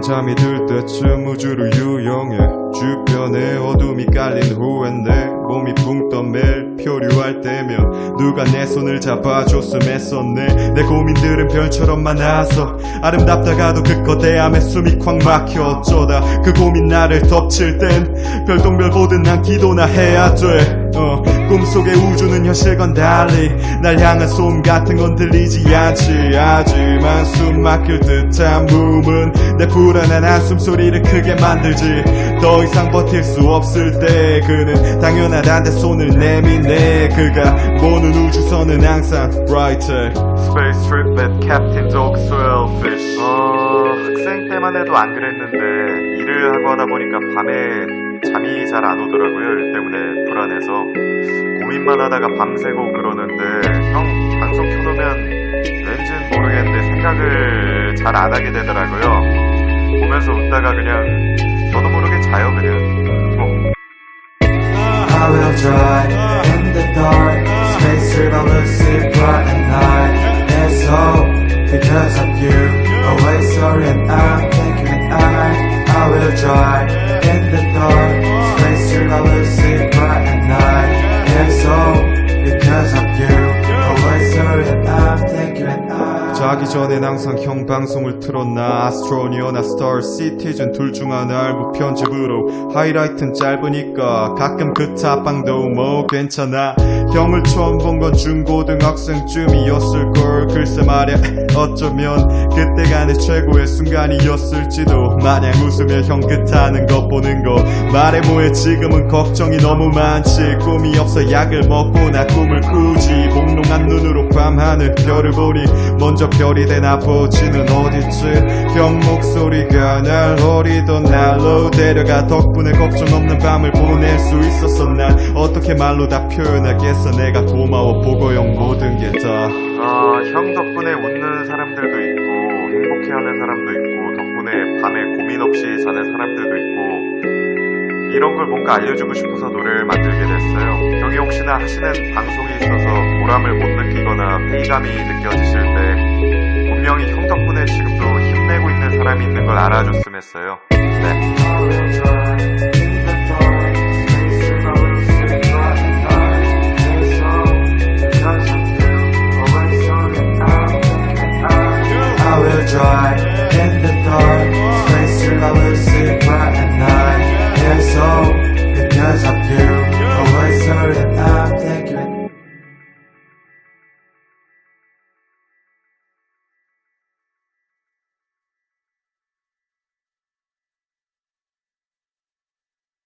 잠이 들 때쯤 우주로 유영해. 주변에 어둠이 깔린 후엔 내 몸이 붕떠 매일 표류할 때면 누가 내 손을 잡아줬음 했었네. 내 고민들은 별처럼 많아서 아름답다가도 그 거대함에 숨이 콱 막혀 어쩌다. 그 고민 나를 덮칠 땐 별똥별 보듯 난 기도나 해야 돼. 어, 꿈속의 우주는 현실과 달리 날 향한 소음 같은 건 들리지 않지. 하지만 숨 막힐 듯한 몸은 내 불안한 한숨 소리를 크게 만들지. 더 이상 버틸 수 없을 때 그는 당연하단데 손을 내미네. 그가 보는 우주선은 항상 brighter. Space trip at Captain Dog Swellfish 어, 학생 때만 해도 안 그랬는데 일을 하고 하다 보니까 밤에 잠이 잘 안 오더라고요. 일 때문에 불안해서. 고민만 하다가 밤새고 그러는데 형 방송 켜놓으면 왠지는 모르겠는데 생각을 잘 안 하게 되더라고요. 보면서 웃다가 그냥 저도 모르게 자요 그냥. 뭐. I will drive in the dark. Space revolution I. 자기 전엔 항상 형 방송을 틀었나 아스트로니어나 스타र 시티즌 둘 중 하나를 무편집으로 하이라이트는 짧으니까 가끔 그 탑방도 뭐 괜찮아 형을 처음 본 건 중고등학생쯤이었을 걸. 글쎄 말야 어쩌면 그때가 내 최고의 순간이었을지도 마냥 웃으며 형 끝하는 것 보는 거. 말해 뭐해 지금은 걱정이 너무 많지. 꿈이 없어 약을 먹고 나 꿈을 꾸지. 몽롱한 눈으로 밤하늘 별을 보니 먼저 별이 된 아버지는 어딨지. 형 목소리가 날 어리던 날로 데려가 덕분에 걱정 없는 밤을 보낼 수 있었어. 난 어떻게 말로 다 표현하겠어 내가 고마워 보고 형 모든 게다 아, 형 덕분에 웃는 사람들도 있고 행복해하는 사람도 있고 덕분에 밤에 고민 없이 자는 사람들도 있고 이런 걸 뭔가 알려주고 싶어서 노래를 만들게 됐어요. 형이 혹시나 하시는 방송이 있어서 보람을 못 느끼거나 회의감이 느껴지실 때 분명히 형 덕분에 지금도 힘내고 있는 사람이 있는 걸 알아줬으면 했어요. 네.